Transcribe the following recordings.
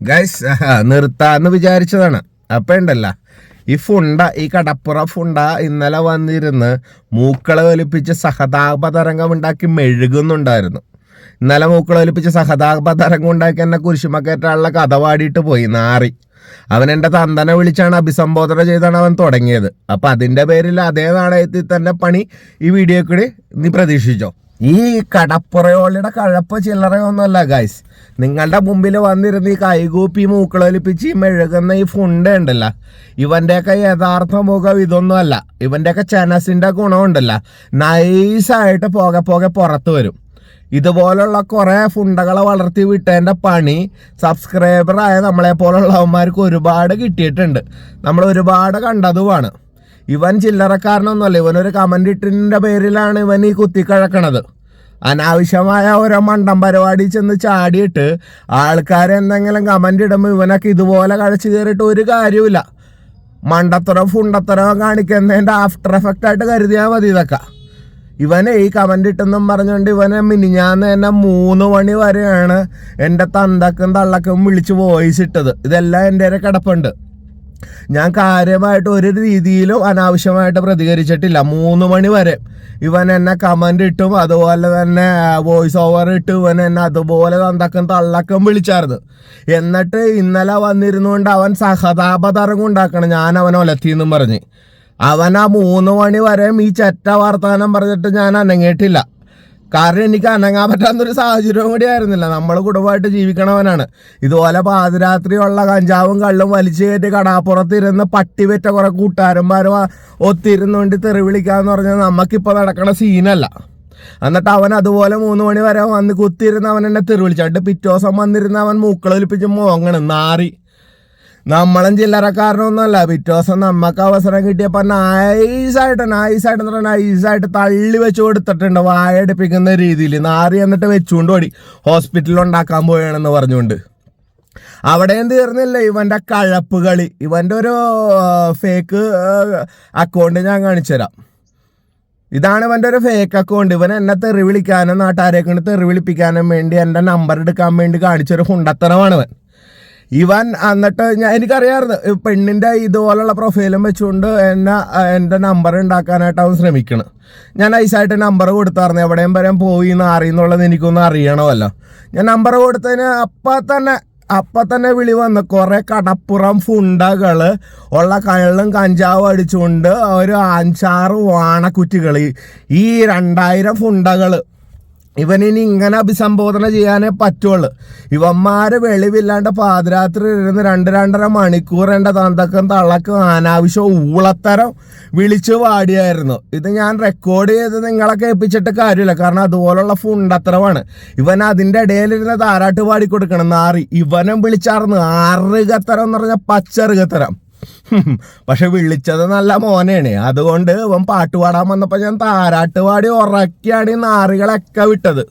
Guys നിർത്താന്ന് വിചാരിച്ചതാണ്. അപ്പൊ ഉണ്ടല്ല. ഈ ഫുണ്ട ഈ കടപ്പുറ ഫുണ്ട ഇന്നലെ വന്നിരുന്ന് മൂക്കളെ വലിപ്പിച്ച് സഹതാപ തരംഗം ഉണ്ടാക്കി മെഴുകുന്നുണ്ടായിരുന്നു. ഇന്നലെ മൂക്കളെ വലിപ്പിച്ച് സഹതാപ തരംഗം ഉണ്ടാക്കി എന്നെ കുരിശുമക്കേറ്റാനുള്ള കഥ പാടിയിട്ട് പോയി നാറി. അവൻ എന്റെ തന്തനെ വിളിച്ചാണ് അഭിസംബോധന ചെയ്താണ് അവൻ തുടങ്ങിയത്. അപ്പം അതിന്റെ പേരിൽ അതേ നാണയത്തിൽ തന്നെ പണി. ഈ വീഡിയോ കൂടി നീ പ്രതീക്ഷിച്ചോ? ഈ കടപ്പുറയോളിയുടെ കഴപ്പ് ചില്ലറയൊന്നുമല്ല ഗൈസ് നിങ്ങളുടെ മുമ്പിൽ വന്നിരുന്ന് ഈ കൈകൂപ്പി മൂക്കളൊലിപ്പിച്ച് ഈ മെഴുകുന്ന ഈ ഫുണ്ട് ഉണ്ടല്ല. ഇവന്റെയൊക്കെ യഥാർത്ഥ മുഖം ഇതൊന്നുമല്ല. ഇവന്റെയൊക്കെ ചനസിന്റെ ഗുണമുണ്ടല്ല നൈസായിട്ട് പോകെ പോകെ പുറത്ത് വരും. ഇതുപോലുള്ള കുറേ ഫുണ്ടകളെ വളർത്തി വിട്ടതിന്റെ പണി സബ്സ്ക്രൈബറായ നമ്മളെപ്പോലുള്ളവന്മാർക്ക് ഒരുപാട് കിട്ടിയിട്ടുണ്ട്. നമ്മൾ ഒരുപാട് കണ്ടതുമാണ്. ഇവൻ ചില്ലറക്കാരനൊന്നുമല്ല ഇവനൊരു കമന്റ് ഇട്ടിന്റെ പേരിലാണ് ഇവൻ ഈ കുത്തിക്കഴക്കണത് അനാവശ്യമായ ഓരോ മണ്ടം പരിപാടി ചെന്ന് ചാടിയിട്ട് ആൾക്കാർ എന്തെങ്കിലും കമന്റ് ഇടുമ്പോൾ ഇവനൊക്കെ ഇതുപോലെ കഴിച്ചു കയറിയിട്ട് ഒരു കാര്യമില്ല മണ്ടത്തരോ ഫുണ്ടത്തരോ കാണിക്കുന്നതിന്റെ ആഫ്റ്റർ എഫക്റ്റ് ആയിട്ട് കരുതിയാൽ മതി ഇതൊക്കെ. ഇവനെ ഈ കമന്റ് ഇട്ടെന്നും പറഞ്ഞുകൊണ്ട് ഇവനെ മിനിഞ്ഞാന്ന് തന്നെ മൂന്ന് മണി വരെയാണ് എന്റെ തന്തക്കും തള്ളക്കും വിളിച്ച് വോയിസ് ഇട്ടത്. ഇതെല്ലാം എന്റെ കിടപ്പുണ്ട്. ഞാൻ കാര്യമായിട്ട് ഒരു രീതിയിലും അനാവശ്യമായിട്ട് പ്രതികരിച്ചിട്ടില്ല. മൂന്ന് മണി വരെ ഇവൻ എന്നെ കമന്റ് ഇട്ടും അതുപോലെ തന്നെ വോയിസ് ഓവർ ഇട്ട് ഇവൻ എന്നെ അതുപോലെ തന്തക്കം തള്ളക്കം വിളിച്ചായിരുന്നു. എന്നിട്ട് ഇന്നലെ വന്നിരുന്നുകൊണ്ട് അവൻ സഹതാപതരംഗം ഉണ്ടാക്കണം. ഞാൻ അവനെ ഒലത്തിന്നും പറഞ്ഞ്. അവൻ ആ മൂന്ന് മണി വരെയും ഈ ചെറ്റ വർത്തമാനം പറഞ്ഞിട്ട് ഞാൻ അനങ്ങിയിട്ടില്ല. കാരണം എനിക്ക് അനങ്ങാൻ പറ്റാത്തൊരു സാഹചര്യവും കൂടി ആയിരുന്നില്ല. നമ്മൾ കുടുംബമായിട്ട് ജീവിക്കണവനാണ്. ഇതുപോലെ പാതിരാത്രിയുള്ള കഞ്ചാവും കള്ളും വലിച്ചു കയറ്റി കടാപ്പുറത്തിരുന്ന് പട്ടി വെറ്റ കുറെ കൂട്ടുകാരന്മാരും ഒത്തിരുന്നുകൊണ്ട് തെറി വിളിക്കാന്ന് പറഞ്ഞാൽ നമുക്കിപ്പോൾ നടക്കണ സീനല്ല. എന്നിട്ട് അവൻ അതുപോലെ മൂന്ന് മണി വരെ വന്ന് കുത്തിയിരുന്ന അവൻ എന്നെ തെറി വിളിച്ചു. പിറ്റേ ദിവസം വന്നിരുന്ന് അവൻ മൂക്കളൊലിപ്പിച്ച് മോങ്ങണ് നാറി. നമ്മളും ചില്ലറക്കാരനൊന്നുമല്ല. പിറ്റേ ദിവസം നമുക്ക് അവസരം കിട്ടിയപ്പോൾ നൈസായിട്ട് നൈസായിട്ട് എന്ന് പറഞ്ഞാൽ നൈസായിട്ട് തള്ളി വെച്ച് കൊടുത്തിട്ടുണ്ട്. വായ അടുപ്പിക്കുന്ന രീതിയിൽ. നാറി എന്നിട്ട് വെച്ചുകൊണ്ട് ഓടി. ഹോസ്പിറ്റലിൽ ഉണ്ടാക്കാൻ പോവുകയാണെന്ന് പറഞ്ഞുകൊണ്ട്. അവിടെയും തീർന്നില്ല. ഇവന്റെ കഴപ്പ് കളി ഇവന്റെ ഒരു ഫേക്ക് അക്കൗണ്ട് ഞാൻ കാണിച്ചു തരാം. ഇതാണ് ഇവന്റെ ഒരു ഫേക്ക് അക്കൗണ്ട് ഇവൻ എന്നെ തെറി വിളിക്കാനും നാട്ടുകാരെ കൊണ്ട് തെറി വിളിപ്പിക്കാനും വേണ്ടി എന്റെ നമ്പർ എടുക്കാൻ വേണ്ടി കാണിച്ചൊരു ഹുണ്ടത്തരമാണ് ഇവൻ. ഇവൻ എന്നിട്ട് ഞാൻ എനിക്കറിയാമായിരുന്നു പെണ്ണിന്റെ ഇതുപോലുള്ള പ്രൊഫൈലും വെച്ചുകൊണ്ട് എന്നെ എന്റെ നമ്പർ ഉണ്ടാക്കാനായിട്ട് അവൻ ശ്രമിക്കണം. ഞാൻ ഐസായിട്ട് നമ്പർ കൊടുത്തായിരുന്നു എവിടെയും വരെ പോയി എന്ന് അറിയുന്നുള്ളത് എനിക്കൊന്നും അറിയണമല്ലോ. ഞാൻ നമ്പർ കൊടുത്തതിന് അപ്പം തന്നെ അപ്പം തന്നെ വിളി വന്ന് കുറേ കടപ്പുറം ഫുണ്ടകൾ ഉള്ള കള്ളും കഞ്ചാവും അടിച്ചുകൊണ്ട് ഒരു അഞ്ചാറ് വാണക്കുറ്റികൾ ഈ രണ്ടായിരം ഫുണ്ടകൾ ഇവനിനി ഇങ്ങനെ അഭിസംബോധന ചെയ്യാനേ പറ്റുള്ളൂ. ഇവന്മാരെ വെളിവില്ലാണ്ട് പാതിരാത്രി ഇരുന്ന് രണ്ട് രണ്ടര മണിക്കൂർ എന്റെ തന്തക്കം തള്ളക്കും അനാവശ്യം ഊളത്തരം വിളിച്ചു പാടിയായിരുന്നു ഇത് ഞാൻ റെക്കോർഡ് ചെയ്ത് നിങ്ങളെ കേൾപ്പിച്ചിട്ട് കാര്യമില്ല. കാരണം അതുപോലുള്ള ഫുണ്ടത്രമാണ് ഇവൻ അതിന്റെ ഇടയിലിരുന്ന് താരാട്ട് പാടിക്കൊടുക്കണം നാറി ഇവനും വിളിച്ചാർന്ന് ആറുകത്തരം എന്ന് പറഞ്ഞാൽ പച്ചറുകത്തരം. പക്ഷെ വിളിച്ചത് നല്ല മോനെയാണ് അതുകൊണ്ട് അവൻ പാട്ട് പാടാൻ വന്നപ്പോൾ ഞാൻ താരാട്ട് പാടി ഉറക്കിയാണ് ഈ നാറികളൊക്കെ വിട്ടത്.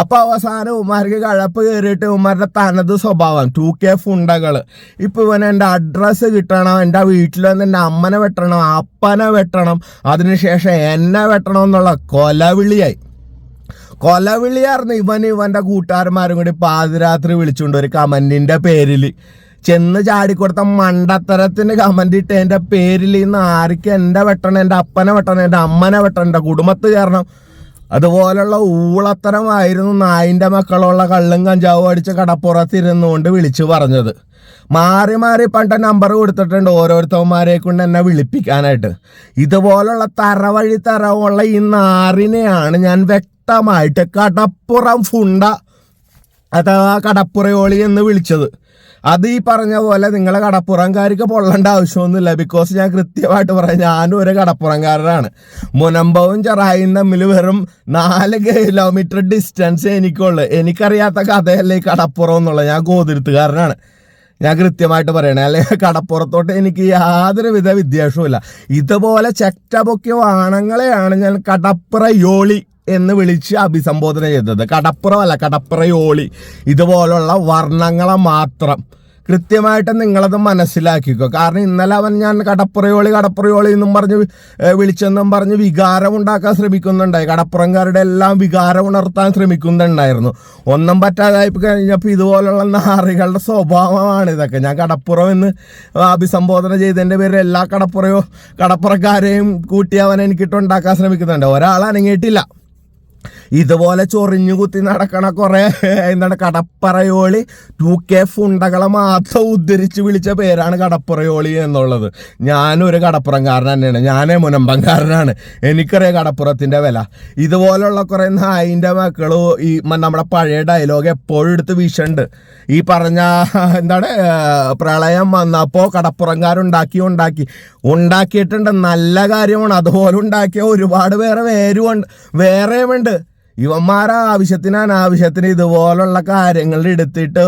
അപ്പൊ അവസാനം ഉമ്മാർക്ക് കഴപ്പ് കയറിയിട്ട് ഉമ്മാരുടെ തനത് സ്വഭാവം ടു കെ ഫുണ്ടകൾ ഇപ്പൊ ഇവൻ എന്റെ അഡ്രസ്സ് കിട്ടണം എന്റെ വീട്ടിൽ വന്ന് എന്റെ അമ്മനെ വെട്ടണം അപ്പനെ വെട്ടണം അതിനുശേഷം എന്നെ വെട്ടണം എന്നുള്ള കൊലവിളിയായി. കൊലവിളിയായിരുന്നു ഇവൻ ഇവന്റെ കൂട്ടുകാരന്മാരും കൂടി പാതിരാത്രി വിളിച്ചുകൊണ്ട് ഒരു കമന്റിന്റെ പേരിൽ ചെന്ന് ചാടിക്കൊടുത്ത മണ്ടത്തരത്തിന് കമന്റ് ഇട്ട് എന്റെ പേരിൽ ഇന്ന് ആർക്ക് എന്റെ വെട്ടണം എന്റെ അപ്പനെ വെട്ടണം എന്റെ അമ്മനെ വെട്ടണം എന്റെ കുടുംബത്ത് കയറണം അതുപോലുള്ള ഊളത്തരമായിരുന്നു നായിന്റെ മക്കളുള്ള കള്ളും കഞ്ചാവും അടിച്ച് കടപ്പുറത്തിരുന്നുകൊണ്ട് വിളിച്ചു പറഞ്ഞത്. മാറി മാറി പണ്ട നമ്പർ കൊടുത്തിട്ടുണ്ട് ഓരോരുത്തവന്മാരെ കൊണ്ട് എന്നെ വിളിപ്പിക്കാനായിട്ട്. ഇതുപോലുള്ള തറവഴി തറവുള്ള ഈ നാറിനെയാണ് ഞാൻ വ്യക്തമായിട്ട് കടപ്പുറം ഫുണ്ട അഥവാ കടപ്പുറയോളി എന്ന് വിളിച്ചത്. അത് ഈ പറഞ്ഞ പോലെ നിങ്ങളെ കടപ്പുറംകാർക്ക് പൊള്ളേണ്ട ആവശ്യമൊന്നുമില്ല. ബിക്കോസ് ഞാൻ കൃത്യമായിട്ട് പറയാം ഞാനും ഒരു കടപ്പുറംകാരനാണ്. മുനമ്പവും ചെറായും തമ്മിൽ വെറും നാല് കിലോമീറ്റർ ഡിസ്റ്റൻസ് എനിക്കുള്ളു. എനിക്കറിയാത്ത കഥയല്ലേ ഈ കടപ്പുറം എന്നുള്ളത്. ഞാൻ ഗോതിരുത്തുകാരനാണ്. ഞാൻ കൃത്യമായിട്ട് പറയണേ അല്ലെങ്കിൽ കടപ്പുറത്തോട്ട് എനിക്ക് യാതൊരുവിധ വിദ്യാഭ്യാസവും ഇതുപോലെ ചെറ്റപൊക്കിയ വാണങ്ങളെയാണ് ഞാൻ കടപ്പുറ യോളി എന്ന് വിളിച്ച് അഭിസംബോധന ചെയ്തത്. കടപ്പുറമല്ല കടപ്പുറയോളി. ഇതുപോലുള്ള വർണങ്ങളെ മാത്രം. കൃത്യമായിട്ട് നിങ്ങളത് മനസ്സിലാക്കിക്കോ. കാരണം ഇന്നലെ അവൻ ഞാൻ കടപ്പുറയോളി കടപ്പുറയോളി എന്നും പറഞ്ഞ് വിളിച്ചെന്നും പറഞ്ഞ് വികാരം ഉണ്ടാക്കാൻ ശ്രമിക്കുന്നുണ്ടായി. കടപ്പുറംകാരുടെ എല്ലാം വികാരം ഉണർത്താൻ ശ്രമിക്കുന്നുണ്ടായിരുന്നു. ഒന്നും പറ്റാതായി കഴിഞ്ഞപ്പോൾ ഇതുപോലുള്ള നാറികളുടെ സ്വഭാവമാണ് ഇതൊക്കെ. ഞാൻ കടപ്പുറം എന്ന് അഭിസംബോധന ചെയ്തതിന്റെ പേരിൽ എല്ലാ കടപ്പുറയോ കടപ്പുറക്കാരെയും കൂട്ടി അവൻ എനിക്കിട്ട് ഉണ്ടാക്കാൻ ശ്രമിക്കുന്നുണ്ട്. ഒരാൾ അനങ്ങിയിട്ടില്ല. ഇതുപോലെ ചൊറിഞ്ഞു കുത്തി നടക്കണ കുറേ എന്താണ് കടപ്പറയോളി ടു കെ ഫുണ്ടകളെ മാത്രം ഉദ്ധരിച്ച് വിളിച്ച പേരാണ് കടപ്പുറയോളി എന്നുള്ളത്. ഞാനൊരു കടപ്പുറംകാരൻ തന്നെയാണ്. ഞാനേ മുനമ്പംകാരനാണ് എനിക്കറിയാം കടപ്പുറത്തിന്റെ വില. ഇതുപോലുള്ള കുറേ നായിന്റെ മക്കൾ ഈ നമ്മുടെ പഴയ ഡയലോഗ് എപ്പോഴും എടുത്ത് വീശുണ്ട്. ഈ പറഞ്ഞ എന്താണ് പ്രളയം വന്നപ്പോൾ കടപ്പുറംകാരുണ്ടാക്കി ഉണ്ടാക്കി. ഉണ്ടാക്കിയിട്ടുണ്ട്. നല്ല കാര്യമാണ്. അതുപോലെ ഉണ്ടാക്കിയ ഒരുപാട് വേറെ വേരുമുണ്ട് വേറെയുമുണ്ട്. ഇവന്മാരെ ആവശ്യത്തിന് ഇതുപോലുള്ള കാര്യങ്ങൾ എടുത്തിട്ട്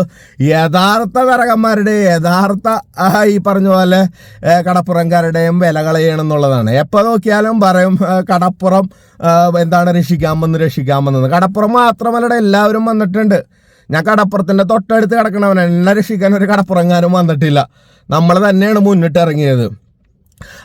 യഥാർത്ഥ വിറകന്മാരുടെ യഥാർത്ഥ ഈ പറഞ്ഞ പോലെ കടപ്പുറംകാരുടെയും വില കളയണം എന്നുള്ളതാണ് എപ്പോൾ നോക്കിയാലും പറയും കടപ്പുറം എന്താണ് രക്ഷിക്കാൻ വന്ന് രക്ഷിക്കാൻ വന്നത് കടപ്പുറം മാത്രമല്ല എല്ലാവരും വന്നിട്ടുണ്ട്. ഞാൻ കടപ്പുറത്തിന്റെ തൊട്ടടുത്ത് കിടക്കണവനെ എന്നെ രക്ഷിക്കാൻ ഒരു കടപ്പുറംകാരും വന്നിട്ടില്ല. നമ്മൾ തന്നെയാണ് മുന്നിട്ട് ഇറങ്ങിയത്.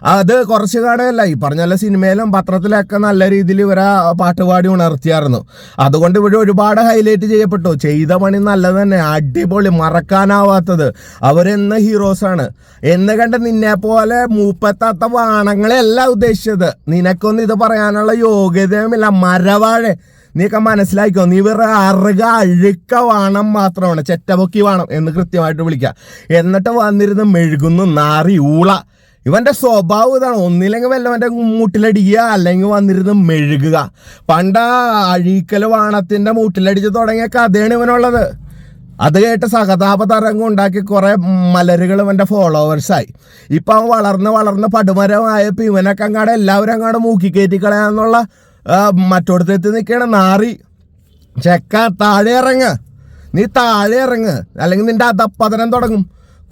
അത് കുറച്ച് കാടല്ല ഈ പറഞ്ഞ സിനിമയിലും പത്രത്തിലൊക്കെ നല്ല രീതിയിൽ ഇവരെ പാട്ടുപാടി ഉണർത്തിയായിരുന്നു. അതുകൊണ്ട് ഇവിടെ ഒരുപാട് ഹൈലൈറ്റ് ചെയ്യപ്പെട്ടു. ചെയ്ത പണി നല്ലത് തന്നെ. അടിപൊളി. മറക്കാനാവാത്തത്. അവരെന്ന ഹീറോസാണ് എന്ന് കണ്ട് നിന്നെ പോലെ മൂപ്പത്താത്ത വാണങ്ങളെയല്ല ഉദ്ദേശിച്ചത്. നിനക്കൊന്നും ഇത് പറയാനുള്ള യോഗ്യതയുമില്ല. മരവാഴ. നീയൊക്കെ മനസ്സിലാക്കിക്കോ നീ വെറുതെ അറുക അഴുക്ക വാണം മാത്രമാണ്. ചെറ്റപൊക്കി വാണം എന്ന് കൃത്യമായിട്ട് വിളിക്കുക എന്നിട്ട് വന്നിരുന്ന് മെഴുകുന്നു നാറി ഊള. ഇവന്റെ സ്വഭാവം ഇതാണ്. ഒന്നില്ലെങ്കിൽ വല്ലവന്റെ മൂട്ടിലടിക്കുക അല്ലെങ്കിൽ വന്നിരുന്ന് മെഴുകുക. പണ്ട് അഴീക്കൽ വാണത്തിന്റെ മൂട്ടിലടിച്ച് തുടങ്ങിയ കഥയാണ് ഇവനുള്ളത്. അത് കേട്ട് സഹതാപ തരംഗം ഉണ്ടാക്കി കുറേ മലരുകൾ ഇവന്റെ ഫോളോവേഴ്സായി ഇപ്പൊ അവൻ വളർന്ന് വളർന്ന് പടുമരമായപ്പോൾ ഇവനൊക്കെ അങ്ങാടെ എല്ലാവരും അങ്ങാട് മൂക്കി കയറ്റിക്കളയാന്നുള്ള മറ്റോടത്തെത്തി നിൽക്കണ നാറി. ചെക്ക താഴെ ഇറങ്ങ്. നീ താഴെ ഇറങ്ങ്. അല്ലെങ്കിൽ നിന്റെ അധപ്പതനം തുടങ്ങും.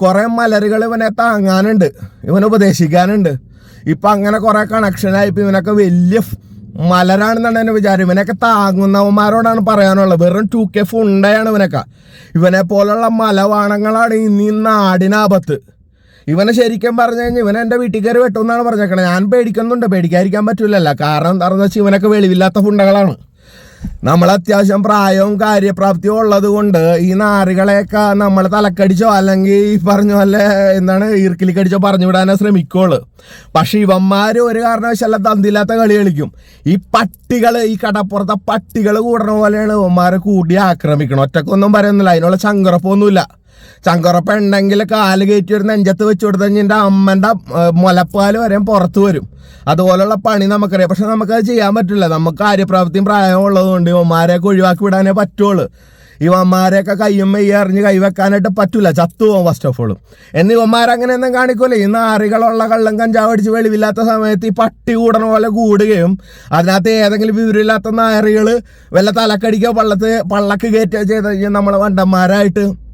കുറെ മലരുകൾ ഇവനെ താങ്ങാനുണ്ട്. ഇവനെ ഉപദേശിക്കാനുണ്ട്. ഇപ്പൊ അങ്ങനെ കുറെ കണക്ഷൻ ആയിപ്പോ ഇവനൊക്കെ വലിയ മലരാണെന്നാണ് എന്നെ വിചാരം. ഇവനൊക്കെ താങ്ങുന്നവന്മാരോടാണ് പറയാനുള്ളത്. വെറും ടു കെ ഫുണ്ടയാണ് ഇവനൊക്കെ. ഇവനെ പോലുള്ള മലവാണങ്ങളാണ് ഇന്ന് ഈ നാടിനാപത്ത്. ഇവനെ ശരിക്കും പറഞ്ഞു കഴിഞ്ഞാൽ ഇവൻ എന്റെ വീട്ടിൽ കയറി വെട്ടുമെന്നാണ് പറഞ്ഞേക്കണത് ഞാൻ പേടിക്കുന്നുണ്ട്. പേടിക്കാതിരിക്കാൻ പറ്റില്ലല്ലോ കാരണം എന്താണെന്ന് വെച്ചാൽ ഇവനൊക്കെ വെളിവില്ലാത്ത ഫുണ്ടകളാണ് നമ്മൾ അത്യാവശ്യം പ്രായവും കാര്യപ്രാപ്തിയും ഉള്ളത് കൊണ്ട് ഈ നാറുകളെയൊക്കെ നമ്മൾ തലക്കടിച്ചോ അല്ലെങ്കിൽ ഈ പറഞ്ഞ പോലെ എന്താണ് ഈർക്കിലി കടിച്ചോ പറഞ്ഞു വിടാനേ ശ്രമിക്കുള്ളൂ. പക്ഷെ ഇവന്മാർ ഒരു കാരണവശാലും തന്തില്ലാത്ത കളി കളിക്കും. ഈ പട്ടികൾ ഈ കടപ്പുറത്തെ പട്ടികൾ കൂടണ പോലെയാണ് ഇവന്മാരെ കൂടി ആക്രമിക്കണം ഒറ്റക്കൊന്നും പറയുന്നില്ല അതിനുള്ള ചങ്കുറപ്പൊന്നുമില്ല. ചങ്കുറപ്പ് ഉണ്ടെങ്കിൽ കാൽ കയറ്റി ഒരു നെഞ്ചത്ത് വെച്ച് കൊടുത്തു കഴിഞ്ഞാൽ അമ്മന്റെ മുലപ്പാൽ വരെ പുറത്ത് വരും. അതുപോലുള്ള പണി നമുക്കറിയാം. പക്ഷെ നമുക്കത് ചെയ്യാൻ പറ്റില്ല. നമുക്ക് കാര്യപ്രാപ്തിയും പ്രായവും ഉള്ളതുകൊണ്ട് ഇവന്മാരെയൊക്കെ ഒഴിവാക്കി വിടാനേ പറ്റുള്ളൂ. ഇവന്മാരെയൊക്കെ കയ്യും മെയ്യ അറിഞ്ഞ് കൈവെക്കാനായിട്ട് പറ്റില്ല ചത്തു പോകും ഫസ്റ്റ് ഓഫ് ഓൾ എന്ന് ഇവന്മാരങ്ങനെയൊന്നും കാണിക്കൂല. ഈ നാറികളുള്ള കള്ളം കഞ്ചാവ് അടിച്ച് വെളിവില്ലാത്ത സമയത്ത് ഈ പട്ടി കൂടണ പോലെ കൂടുകയും അതിനകത്ത് ഏതെങ്കിലും വിവരമില്ലാത്ത നായറികൾ വല്ല തലക്കടിക്കോ പള്ളത്ത് പള്ളക്ക് കയറ്റുകയോ ചെയ്ത് കഴിഞ്ഞാൽ നമ്മളെ വണ്ടന്മാരായിട്ട്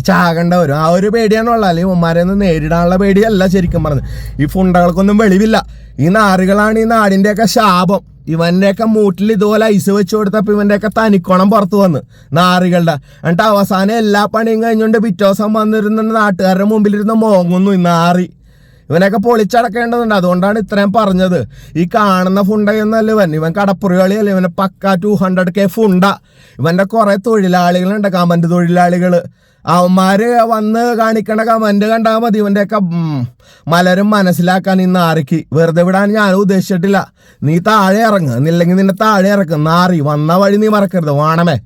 ചാകണ്ട വരും. ആ ഒരു പേടിയാണ് ഉള്ളത്. അല്ലെങ്കിൽ ഉമ്മാരെ ഒന്ന് നേരിടാനുള്ള പേടിയല്ല ശരിക്കും പറഞ്ഞത്. ഈ ഫുണ്ടകൾക്കൊന്നും വെളിവില്ല. ഈ നാറുകളാണ് ഈ നാടിന്റെയൊക്കെ ശാപം. ഇവന്റെയൊക്കെ മൂട്ടിൽ ഇതുപോലെ ഐസ് വെച്ച് കൊടുത്തപ്പോൾ ഇവന്റെയൊക്കെ തനിക്കോണം പുറത്ത് വന്ന്. നാറികളുടെ എന്നിട്ട് അവസാനം എല്ലാ പണിയും കഴിഞ്ഞുകൊണ്ട് പിറ്റേ വന്നിരുന്ന നാട്ടുകാരുടെ മുമ്പിലിരുന്ന് മോങ്ങുന്നു ഈ നാറി. ഇവനൊക്കെ പൊളിച്ചടക്കേണ്ടതുണ്ട്. അതുകൊണ്ടാണ് ഇത്രയും പറഞ്ഞത്. ഈ കാണുന്ന ഫുണ്ടയൊന്നല്ല ഇവൻ. ഇവൻ കടപ്പുറകളിയല്ല. ഇവനെ പക്ക ടു ഹൺഡ്രഡ് കെ ഫുണ്ട. ഇവന്റെ കുറേ തൊഴിലാളികളുണ്ട്. കമന്റ് തൊഴിലാളികൾ അവന്മാര് വന്ന് കാണിക്കണ കമന്റ് കണ്ടാ മതി. ഇവന്റെ ഒക്കെ മലരും മനസ്സിലാക്കാൻ ഇന്ന് ആറിക്ക് വെറുതെ വിടാൻ ഞാൻ ഉദ്ദേശിച്ചിട്ടില്ല. നീ താഴെ ഇറങ്ങ്. എന്നില്ലെങ്കിൽ നിന്നെ താഴെ ഇറക്കും. നാറി വന്ന വഴി നീ മറക്കരുത്. വാണമേ.